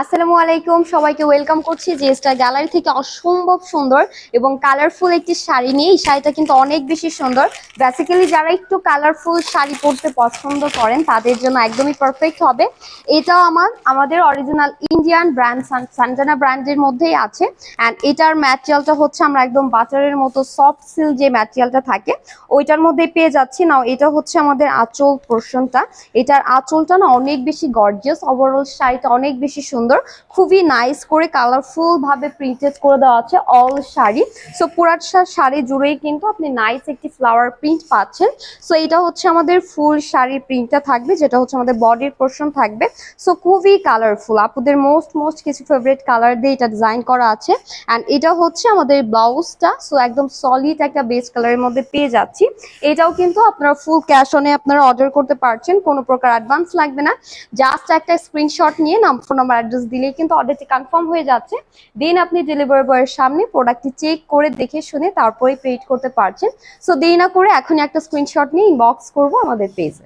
আসসালামু আলাইকুম, সবাইকে ওয়েলকাম করছি জেস্টার গ্যালারি থেকে অসম্ভব সুন্দর এবং কালারফুল একটি শাড়ি নিয়ে। এই শাড়িটা কিন্তু অনেক বেশি সুন্দর। বেসিক্যালি যারা একটু কালারফুল শাড়ি পরতে পছন্দ করেন, তাদের জন্য একদমই পারফেক্ট হবে। এটাও আমার, আমাদের অরিজিনাল ইন্ডিয়ান ব্র্যান্ড সানজানা ব্র্যান্ডের মধ্যেই আছে। অ্যান্ড এটার ম্যাটেরিয়ালটা হচ্ছে আমরা একদম বাটারের মতো সফট সিল যে ম্যাটেরিয়ালটা থাকে, ওইটার মধ্যে পেয়ে যাচ্ছি। নাও এটা হচ্ছে আমাদের আঁচল পোর্শনটা এটার আঁচলটা না অনেক বেশি গর্জিয়াস ওভারঅল শাড়িটা অনেক বেশি সুন্দর, খুবই নাইস করে কালারফুল ভাবে প্রিন্টেড করে দেওয়া আছে অল শাড়ি। সো পুরাটা শাড়ি জুড়েই কিন্তু আপনি নাইস একটি ফ্লাওয়ার প্রিন্ট পাচ্ছেন। সো এটা হচ্ছে আমাদের ফুল শাড়ির প্রিন্টটা থাকবে, যেটা হচ্ছে আমাদের বডির পোর্শন থাকবে। সো খুবই কালারফুল আপুদের মোস্ট মোস্ট কিছু ফেভারিট কালার দিয়ে এটা ডিজাইন করা আছে। অ্যান্ড এটা হচ্ছে আমাদের ব্লাউজটা সো একদম সলিড একটা বেস কালারের মধ্যে পেয়ে যাচ্ছি। এটাও কিন্তু আপনারা ফুল ক্যাশ অনে আপনারা অর্ডার করতে পারছেন। কোনো প্রকার অ্যাডভান্স লাগবে না। জাস্ট একটা স্ক্রিনশট নিয়ে নাম ফোন নাম্বার অ্যাড্রেস দিলেই কিন্তু অর্ডারটি কনফার্ম হয়ে যাচ্ছে। দেন আপনি ডেলিভারি বয়ের সামনে প্রোডাক্টটি চেক করে দেখে শুনে তারপরে পেড করতে পারছেন। সো দেরি না করে এখনই একটা স্ক্রিনশট নিয়ে ইনবক্স করব আমাদের পেজে